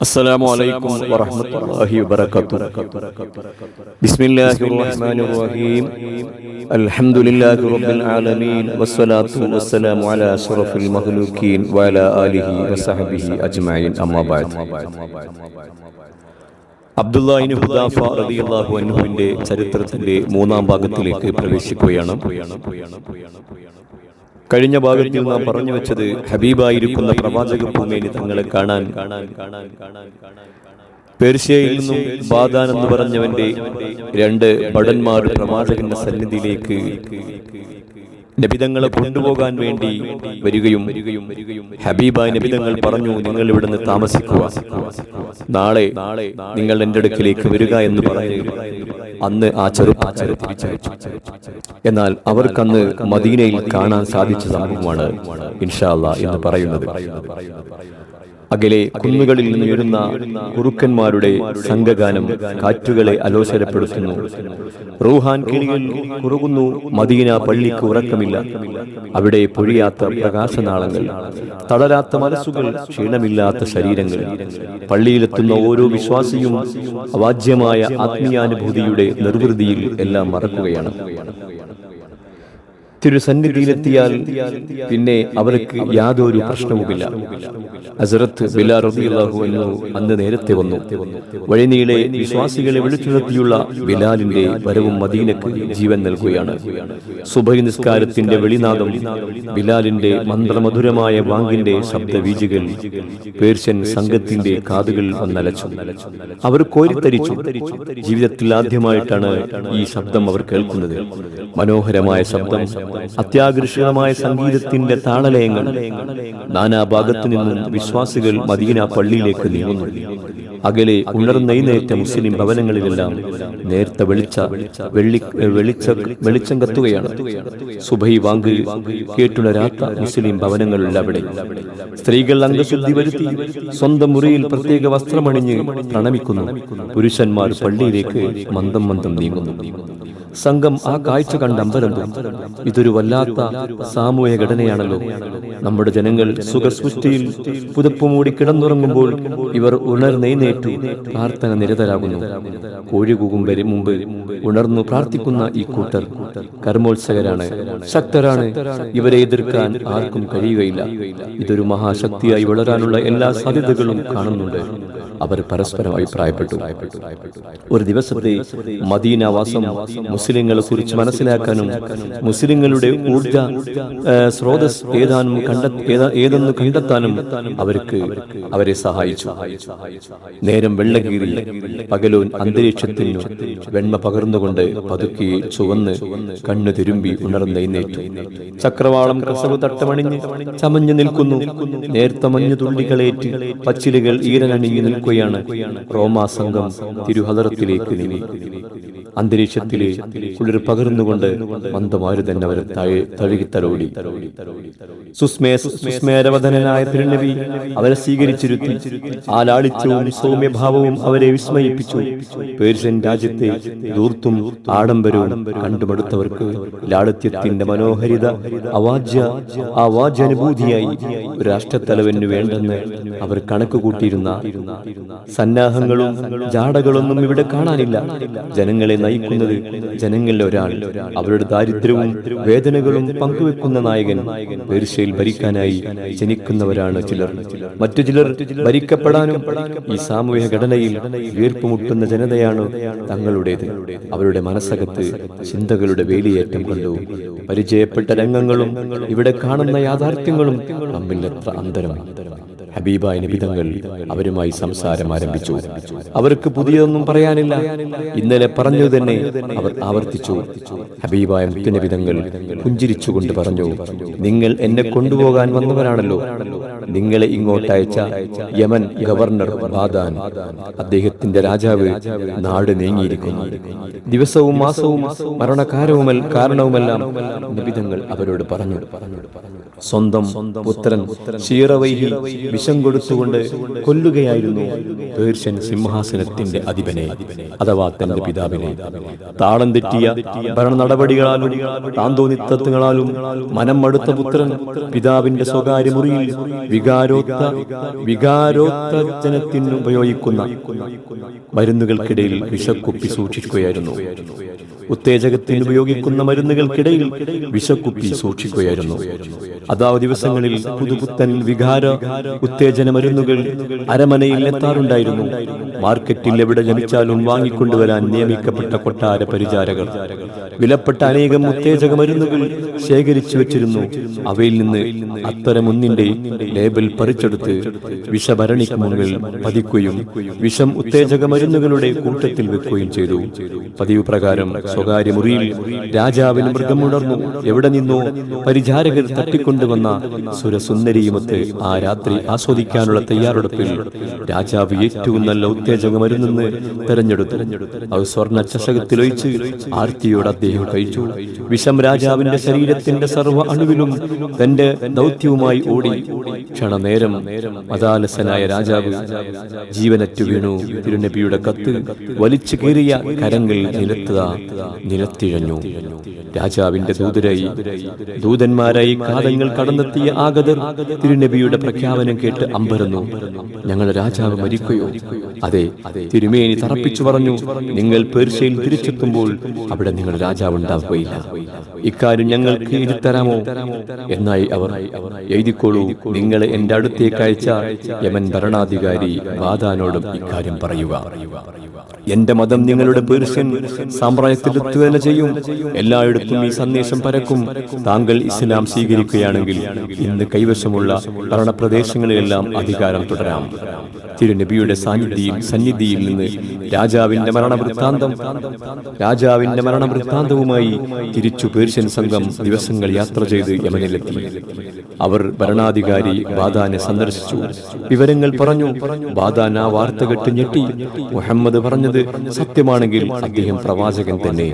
السلام عليكم ورحمة الله وبركاته بسم الله الرحمن الرحيم الحمد لله رب العالمين والصلاة والسلام على أشرف المخلوقين وعلى آله وصحبه أجمعين أما بعد അബ്ദുല്ലാഹിന് ഹുദാഫ റളിയല്ലാഹു അൻഹുവിന്റെ ചരിത്രത്തിന്റെ മൂന്നാം ഭാഗത്തിലേക്ക് പ്രവേശിക്കുകയാണ് കഴിഞ്ഞ ഭാഗത്തിൽ നാം പറഞ്ഞു വെച്ചത് ഹബീബായിരിക്കുന്ന പ്രവാചക ഭൂമിയിൽ തങ്ങളെ കാണാൻ. പേർഷ്യയിൽ നിന്നും ബാദാൻ എന്ന് പറഞ്ഞവന്റെ രണ്ട് ഭടന്മാർ പ്രവാചകന്റെ സന്നിധിയിലേക്ക് നബിതങ്ങളെ കൊണ്ടുപോകാൻ വേണ്ടി വരികയും ഹബീബ നബിതങ്ങൾ പറഞ്ഞു നിങ്ങൾ ഇവിടുന്ന് താമസിക്കുക. നാളെ നിങ്ങൾ എന്റെ അടുക്കിലേക്ക് വരിക എന്ന് പറയുന്നു അന്ന് ആ ചെറുപ്പക്കാരെ എന്നാൽ അവർക്കന്ന് മദീനയിൽ കാണാൻ സാധിച്ച സംഭവമാണ് ഇൻഷാല്ല എന്ന് പറയുന്നത്. അകലെ കുന്നുകളിൽ നിന്ന് ഉയരുന്ന കുറുക്കന്മാരുടെ സംഘഗാനം കാറ്റുകളെ അലോസരപ്പെടുത്തുന്നു. റൂഹാൻ കിളികൾ കുറുകുന്നു മദീന പള്ളിക്ക് ഉറക്കമില്ല. അവിടെ പൊഴിയാത്ത പ്രകാശനാളങ്ങൾ തളരാത്ത മനസ്സുകൾ ക്ഷീണമില്ലാത്ത ശരീരങ്ങൾ പള്ളിയിലെത്തുന്ന ഓരോ വിശ്വാസിയും അവാജ്യമായ ആത്മീയാനുഭൂതിയുടെ നിർവൃതിയിൽ എല്ലാം മറക്കുകയാണ്. തിരുസന്നിധിയിലെത്തിയാൽ പിന്നെ അവർക്ക് യാതൊരു പ്രശ്നവുമില്ല. അസറത്ത് ബിലാ റളിയല്ലാഹു അൻഹു അന്ന് നേരത്തെ വന്നു. വഴിനീളെ വിശ്വാസികളെ വിളിച്ചുണർത്തിയുള്ള ബിലാലിന്റെ വരവും മദീനക്ക് ജീവൻ നൽകുകയാണ്. സുബഹി നിസ്കാരത്തിന്റെ വെളിനാദം ബിലാലിന്റെ മന്ത്രമധുരമായ വാങ്ങിന്റെ ശബ്ദവീജികൾ പേർഷ്യൻ സംഘത്തിന്റെ കാതുകൾ വന്നലച്ചു അവർ കോരിത്തരിച്ചു. ജീവിതത്തിൽ ആദ്യമായിട്ടാണ് ഈ ശബ്ദം അവർ കേൾക്കുന്നത്. മനോഹരമായ ശബ്ദം. അത്യാകർഷകമായ സംഗീതത്തിന്റെ താളലയങ്ങൾ. നാനാഭാഗത്തു നിന്നും വിശ്വാസികൾ മദീന പള്ളിയിലേക്ക് നീങ്ങുന്നു. അകലെ ഉണർന്നെയ്നേറ്റ മുസ്ലിം ഭവനങ്ങളിലെല്ലാം നേരത്തെ വെളിച്ച വെള്ളി വെളിച്ച വെളിച്ചം കത്തുകയാണ്. സുബൈ വാങ്ക് കേട്ടുണരാത്ത മുസ്ലിം ഭവനങ്ങളുള്ള അവിടെ. സ്ത്രീകൾ അംഗശുദ്ധി വരുത്തി സ്വന്തം മുറിയിൽ പ്രത്യേക വസ്ത്രമണിഞ്ഞ് പ്രണമിക്കുന്നു. പുരുഷന്മാർ പള്ളിയിലേക്ക് മന്ദം മന്ദം നീങ്ങുന്നു. സംഘം ആ കാഴ്ച കണ്ട് ഇതൊരു വല്ലാത്ത സാമൂഹ്യ ഘടനയാണല്ലോ. നമ്മുടെ ജനങ്ങൾ സുഖസൃഷ്ടിയിൽ പുതപ്പ് മൂടി കിടന്നുറങ്ങുമ്പോൾ ഇവർ ഉണർന്നെയ്നേറ്റു പ്രാർത്ഥന നിരതരാകുന്നു. കോഴികൂകും വരെ മുമ്പ് ഉണർന്നു പ്രാർത്ഥിക്കുന്ന ഈ കൂട്ടർ കർമ്മോത്സകരാണ്. ശക്തരാണ്. ഇവരെ എതിർക്കാൻ ആർക്കും കഴിയുകയില്ല. ഇതൊരു മഹാശക്തിയായി വളരാനുള്ള എല്ലാ സാധ്യതകളും കാണുന്നുണ്ട്. അവർ പരസ്പരം അഭിപ്രായപ്പെട്ടു. ഒരു ദിവസത്തെ മദീനവാസം മുസ്ലിങ്ങളെ കുറിച്ച് മനസ്സിലാക്കാനും മുസ്ലിങ്ങളുടെ ഊർജ സ്രോതസ് ഏതാനും കണ്ട ഏതെന്ന് കണ്ടെത്താനും അവർക്ക് അവരെ സഹായിച്ചു. നേരം വെള്ളകീറി പകലോൻ അന്തരീക്ഷത്തിൽ വെണ്മ പകർന്നുകൊണ്ട് പതുക്കി ചുവന്ന് കണ്ണു തിരുമ്പി ഉണർന്നെയ്നേറ്റു ചക്രവാളം കസവ് തട്ടമണിഞ്ഞ് ചമഞ്ഞു നിൽക്കുന്നു. നേർത്ത മഞ്ഞു തുള്ളികളേറ്റ് പച്ചിലുകൾ ഈരനണിഞ്ഞു നിൽക്കുകയാണ്. റോമാ സംഘം തിരുഹദറത്തിലേക്ക് നീങ്ങി. അന്തരീക്ഷത്തിലെ കുളിർ പകർന്നുകൊണ്ട് മന്ദമാര് തന്നെ അവരെ തഴുകിത്തലോടി സുസ്മേരവധനായ തിരുനബി അവരെ സ്വീകരിച്ചിരുത്തി. ആ ലാളിത്യവും സൗമ്യഭാവവും അവരെ വിസ്മയിപ്പിച്ചു. പേർഷ്യൻ രാജ്യത്തെ ദൂർത്തും ആഡംബരവും കണ്ടുമടുത്തവർക്ക് ലാളിത്യത്തിന്റെ മനോഹരിത അവാജ്യ അവാജ്യാനുഭൂതിയായി അനുഭൂതിയായി രാഷ്ട്രത്തലവന് വേണ്ടെന്ന് അവർ കണക്ക് കൂട്ടിയിരുന്ന സന്നാഹങ്ങളും ജാടകളൊന്നും ഇവിടെ കാണാനില്ല. ജനങ്ങളെ നയിക്കുന്നത് ജനങ്ങളിൽ ഒരാൾ അവരുടെ ദാരിദ്ര്യവും വേദനകളും പങ്കുവെക്കുന്ന നായകൻ പേർഷ്യയിൽ ഭരിക്കാനായി ജനിക്കുന്നവരാണ് ചിലർ. മറ്റു ചിലർ ഭരിക്കപ്പെടാനും ഈ സാമൂഹിക ഘടനയിൽ വീർപ്പുമുട്ടുന്ന ജനതയാണ് തങ്ങളുടേത്. അവരുടെ മനസ്സകത്ത് ചിന്തകളുടെ വേലിയേറ്റം കണ്ടു. പരിചയപ്പെട്ട രംഗങ്ങളും ഇവിടെ കാണുന്ന യാഥാർത്ഥ്യങ്ങളും തമ്മിൽ എത്ര അന്തരം? ഹബീബായ നിബിതങ്ങൾ അവരുമായി സംസാരം ആരംഭിച്ചു. അവർക്ക് പുതിയതൊന്നും പറയാനില്ല. ഇന്നലെ പറഞ്ഞു തന്നെ അവർ ആവർത്തിച്ചു. ഹബീബായ മുത്തുനബിതങ്ങൾ പുഞ്ചിരിച്ചുകൊണ്ട് പറഞ്ഞു നിങ്ങൾ എന്നെ കൊണ്ടുപോകാൻ വന്നവരാണല്ലോ. നിങ്ങളെ ഇങ്ങോട്ട് അയച്ച യമൻ ഗവർണർ ബാദാൻ അദ്ദേഹത്തിന്റെ രാജാവ് നാട് നീങ്ങിയിരിക്കുന്നു. ദിവസവും മാസവും മരണകാരവുമൽ കാരണവുമെല്ലാം നിബിതങ്ങൾ അവരോട് പറഞ്ഞു. സ്വന്തം പുത്രൻ ഷീറവൈഹി വിഷം കൊടുത്തുകൊണ്ട് കൊല്ലുകയായിരുന്നു. പേർഷ്യൻ സിംഹാസനത്തിന്റെ അധിപനെ അഥവാ തന്റെ പിതാവിനെ. താളം തെറ്റിയ ഭരണ നടപടികളാലും താന്തോന്നിത്തത്വങ്ങളാലും മനം മടുത്ത പുത്രൻ പിതാവിന്റെ സ്വകാര്യ മുറിയിൽ വികാരോത്ത വികാരോത്തജനത്തിന് ഉപയോഗിക്കുന്ന മരുന്നുകൾക്കിടയിൽ വിഷക്കുപ്പി സൂക്ഷിക്കുകയായിരുന്നു. ഉത്തേജകത്തിന് ഉപയോഗിക്കുന്ന മരുന്നുകൾക്കിടയിൽ വിഷക്കുപ്പി സൂക്ഷിക്കുകയായിരുന്നു. അതാ ദിവസങ്ങളിൽ പുതുപുത്തൻ വികാര ഉത്തേജന മരുന്നുകൾ അരമനയിൽ എത്താറുണ്ടായിരുന്നു. മാർക്കറ്റിൽ എവിടെ ജനിച്ചാലും വാങ്ങിക്കൊണ്ടുവരാൻ നിയമിക്കപ്പെട്ട കൊട്ടാര പരിചാരകർ. വിലപ്പെട്ട അനേകം ഉത്തേജക മരുന്നുകൾ ശേഖരിച്ചു വെച്ചിരുന്നു. അവയിൽ നിന്ന് അത്തരമൊന്നിന്റെ ലേബൽ പറിച്ചെടുത്ത് വിഷഭരണിക്ക് മുന്നിൽ പതിക്കുകയും വിഷം ഉത്തേജക മരുന്നുകളുടെ കൂട്ടത്തിൽ വെക്കുകയും ചെയ്തു. പതിവ് പ്രകാരം സ്വകാര്യ മുറിയിൽ രാജാവിന് മൃഗമുണർന്നു എവിടെ നിന്നോ പരിചാരകർ തട്ടിക്കൊണ്ടുവന്ന സുരസുന്ദരിയുമൊത്ത് ആ രാത്രി ആസ്വദിക്കാനുള്ള തയ്യാറെടുപ്പിൽ രാജാവ് ഏറ്റവും നല്ല ഉത്തേജക മരുന്നെന്ന് തെരഞ്ഞെടുത്തു. അത് സ്വർണ ചഷകത്തിലൊഴിച്ച് ആർത്തിയോട് അദ്ദേഹം കഴിച്ചു. വിഷം രാജാവിന്റെ ശരീരത്തിന്റെ സർവ അണുവിലും തന്റെ ദൗത്യവുമായി ഓടി. ക്ഷണനേരം അദാലസനായ രാജാവ് ജീവനറ്റു വീണു. തിരുനബിയുടെ കത്ത് വലിച്ചു കീറിയ കരങ്ങൾ നിലത്തതാ നിലത്തിഴഞ്ഞു. രാജാവിന്റെ ദൂതരായി ദൂതന്മാരായി കാലങ്ങൾ കടന്നെത്തിയ ആഗതർ തിരുനബിയുടെ പ്രഖ്യാപനം കേട്ട് അമ്പരന്നു. ഞങ്ങളുടെ രാജാവ് മരിക്കുകയോ അതെ. തിരുമേനി തറപ്പിച്ചു പറഞ്ഞു. നിങ്ങൾ പേർഷ്യയിൽ തിരിച്ചെത്തുമ്പോൾ അവിടെ നിങ്ങൾ രാജാവ് ഉണ്ടാവുകയില്ല. ഇക്കാര്യം ഞങ്ങൾക്ക് എഴുതിത്തരാമോ എന്നായി അവർ എഴുതിക്കോളൂ. നിങ്ങളെ എന്റെ അടുത്തേക്ക് അയച്ച യമൻ ഭരണാധികാരി വാദാനോടും ഇക്കാര്യം പറയുക. എന്റെ മതം നിങ്ങളുടെ പേർഷ്യൻ സാമ്രാജ്യത്തിലെത്തുക തന്നെ ചെയ്യും. എല്ലായിടത്തും ഈ സന്ദേശം പരക്കും. താങ്കൾ ഇസ്ലാം സ്വീകരിക്കുകയാണെങ്കിൽ ഇന്ന് കൈവശമുള്ള ഭരണപ്രദേശങ്ങളിലെല്ലാം അധികാരം തുടരാം. തിരുനബിയുടെ സാന്നിധ്യം സന്നിധിയിൽ നിന്ന് രാജാവിന്റെ മരണവൃത്താന്തം രാജാവിന്റെ മരണവൃത്താന്തവുമായി തിരിച്ചു പേർഷ്യൻ സംഘം ദിവസങ്ങൾ യാത്ര ചെയ്ത് യമനിലെത്തി. അവർ ഭരണാധികാരി ബാദാനെ സന്ദർശിച്ചു. വിവരങ്ങൾ പറഞ്ഞു. ബാദാൻ ആ വാർത്ത കേട്ട് ഞെട്ടി. മുഹമ്മദ് പറഞ്ഞത് സത്യമാണെങ്കിൽ അദ്ദേഹം പ്രവാചകൻ തന്നെ.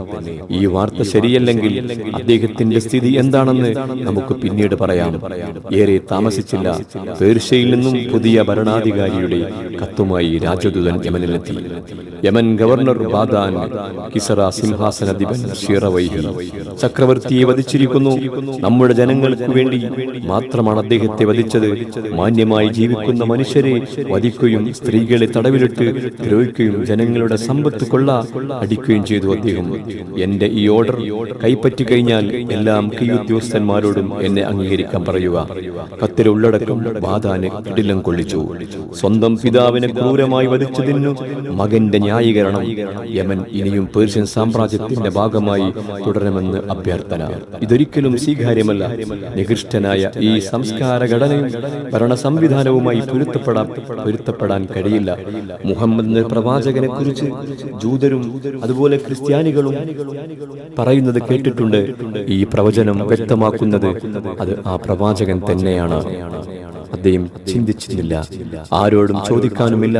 ഈ വാർത്ത ശരിയല്ലെങ്കിൽ അദ്ദേഹത്തിന്റെ സ്ഥിതി എന്താണെന്ന് നമുക്ക് പിന്നീട് പറയാം. ഏറെ താമസിച്ചില്ല. പേർഷ്യയിൽ നിന്നും പുതിയ ഭരണാധികാരിയുടെ കത്തുമായി രാജദൂതൻ യമനിലെത്തി. Yemen governor ബാദാൻ കിസറ സിംഹാസനധിപൻ ഷീറവൈഹി. ചക്രവർത്തിയെ വധിച്ചിരിക്കുന്നു. നമ്മുടെ ജനങ്ങൾക്ക് വേണ്ടി മാത്രമാണ് അദ്ദേഹത്തെ വധിച്ചത്. മാന്യമായി ജീവിക്കുന്ന മനുഷ്യരെ വധിക്കുകയും സ്ത്രീകളെ തടവിലിട്ട് ദ്രോഹിക്കുകയും ജനങ്ങളുടെ സമ്പത്ത് കൊള്ള അടിക്കുകയും ചെയ്തു അദ്ദേഹം. എന്റെ ഈ ഓർഡർ കൈപ്പറ്റി കഴിഞ്ഞാൽ എല്ലാം കീ ഉദ്യോഗസ്ഥന്മാരോടും എന്നെ അംഗീകരിക്കാൻ പറയുക. കത്തിലെ ഉള്ളടക്കം ബാധാന് കിടിലം കൊള്ളിച്ചു. സ്വന്തം പിതാവിനെ ക്രൂരമായി വധിച്ചതിനു മകന്റെ ന്യായീകരണം. യമൻ ഇനിയും പേർഷ്യൻ സാമ്രാജ്യത്തിന്റെ ഭാഗമായി തുടരണമെന്ന് അഭ്യർത്ഥന. ഇതൊരിക്കലും സ്വീകാര്യമല്ല. നികൃഷ്ടനായ ഈ സംസ്കാര ഘടനയും ഭരണ സംവിധാനവുമായി പൊരുത്തപ്പെടാൻ പൊരുത്തപ്പെടാൻ കഴിയില്ല. മുഹമ്മദ് പ്രവാചകനെ കുറിച്ച് ജൂതരും അതുപോലെ ക്രിസ്ത്യാനികളും പറയുന്നത് കേട്ടിട്ടുണ്ട്. ഈ പ്രവചനം വ്യക്തമാക്കുന്നത് അത് ആ പ്രവാചകൻ തന്നെയാണ്. അദ്ദേഹം ചിന്തിച്ചിട്ടില്ല. ആരോടും ചോദിക്കാനുമില്ല.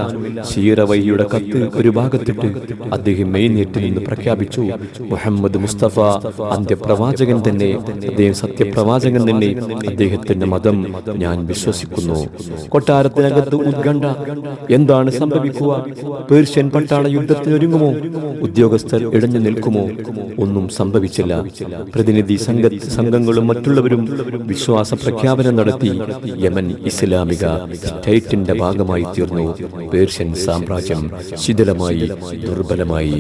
ശീറവയ്യയുടെ കത്ത് ഒരു ഭാഗത്തിട്ട് അദ്ദേഹം മെയിനേറ്റിൽ നിന്ന് പ്രഖ്യാപിച്ചു. മുഹമ്മദ് മുസ്തഫ അന്ത്യപ്രവാചകൻ തന്നെ അദ്ദേഹം സത്യപ്രവാചകൻ തന്നെ അദ്ദേഹത്തിന്റെ മതം ഞാൻ വിശ്വസിക്കുന്നു. കൊട്ടാരത്തിനകത്ത് ഉത്കണ്ഠ. എന്താണ് സംഭവിക്കുക? പേർഷ്യൻ പട്ടാള യുദ്ധത്തിന് ഒരുങ്ങുമോ? ഉദ്യോഗസ്ഥർ ഇടഞ്ഞു നിൽക്കുമോ? ഒന്നും സംഭവിച്ചില്ല. പ്രതിനിധി സംഘ സംഘങ്ങളും മറ്റുള്ളവരും വിശ്വാസ പ്രഖ്യാപനം നടത്തി യമൻ ഇസ്ലാമിക സ്റ്റേറ്റിന്റെ ഭാഗമായി തീർന്നു പേർഷ്യൻ സാമ്രാജ്യം ശിഥിലമായി ദുർബലമായി.